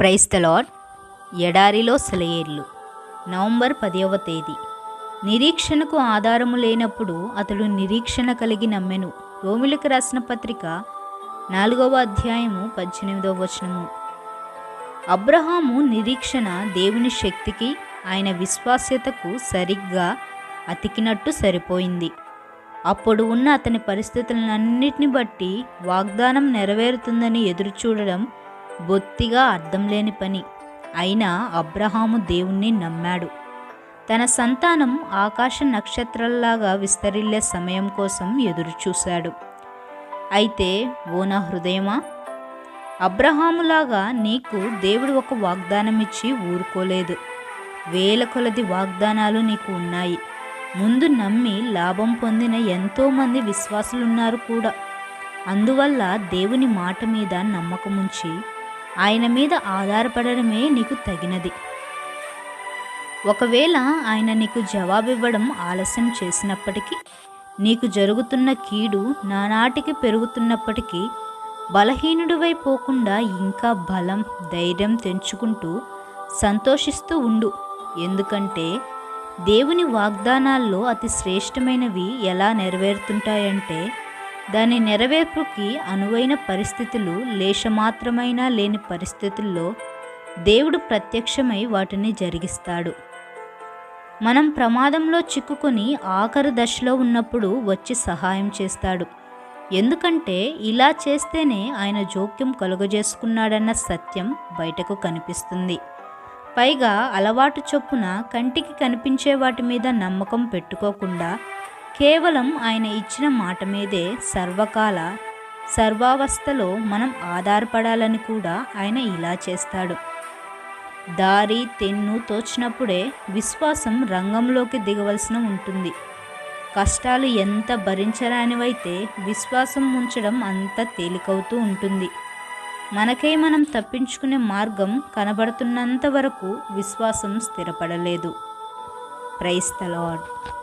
Price ఎడారిలో సెలయేర్లు. November పదవ తేదీ. నిరీక్షణకు ఆధారము లేనప్పుడు అతడు నిరీక్షణ కలిగి నమ్మెను. రోమిలకు రాసిన పత్రిక నాలుగవ అధ్యాయము పద్దెనిమిదవ వచనము. అబ్రహాము నిరీక్షణ దేవుని శక్తికి ఆయన విశ్వాస్యతకు సరిగ్గా అతికినట్టు సరిపోయింది. అప్పుడు ఉన్న అతని పరిస్థితులన్నిటిని బట్టి వాగ్దానం నెరవేరుతుందని ఎదురుచూడడం బొత్తిగా అర్థం లేని పని. అయినా అబ్రహాము దేవుణ్ణి నమ్మాడు. తన సంతానం ఆకాశ నక్షత్రాల్లాగా విస్తరిల్లే సమయం కోసం ఎదురుచూశాడు. అయితే ఓ నా హృదయమా? అబ్రహాములాగా నీకు దేవుడు ఒక వాగ్దానం ఇచ్చి ఊరుకోలేదు. వేల కొలది వాగ్దానాలు నీకు ఉన్నాయి. ముందు నమ్మి లాభం పొందిన ఎంతోమంది విశ్వాసులున్నారు కూడా. అందువల్ల దేవుని మాట మీద నమ్మకముంచి ఆయన మీద ఆధారపడడమే నీకు తగినది. ఒకవేళ ఆయన నీకు జవాబివ్వడం ఆలస్యం చేసినప్పటికీ నీకు జరుగుతున్న కీడు నానాటికి పెరుగుతున్నప్పటికీ బలహీనుడివై పోకుండా ఇంకా బలం ధైర్యం తెంచుకుంటూ సంతోషిస్తూ ఉండు. ఎందుకంటే దేవుని వాగ్దానాల్లో అతి శ్రేష్టమైనవి ఎలా నెరవేరుతుంటాయంటే దాని నెరవేర్పుకి అనువైన పరిస్థితులు లేశమాత్రమైనా లేని పరిస్థితుల్లో దేవుడు ప్రత్యక్షమై వాటిని జరిగిస్తాడు. మనం ప్రమాదంలో చిక్కుకొని ఆఖరు దశలో ఉన్నప్పుడు వచ్చి సహాయం చేస్తాడు. ఎందుకంటే ఇలా చేస్తేనే ఆయన జోక్యం కలుగజేసుకున్నాడన్న సత్యం బయటకు కనిపిస్తుంది. పైగా అలవాటు చొప్పున కంటికి కనిపించే వాటి మీద నమ్మకం పెట్టుకోకుండా కేవలం ఆయన ఇచ్చిన మాట మీదే సర్వకాల సర్వావస్థలో మనం ఆధారపడాలని కూడా ఆయన ఇలా చేస్తాడు. దారి తెన్ను తోచినప్పుడే విశ్వాసం రంగంలోకి దిగవలసిన ఉంటుంది. కష్టాలు ఎంత భరించరానివైతే విశ్వాసం ఉంచడం అంత తేలికవుతూ ఉంటుంది. మనకై మనం తప్పించుకునే మార్గం కనబడుతున్నంత వరకు విశ్వాసం స్థిరపడలేదు. Price lord.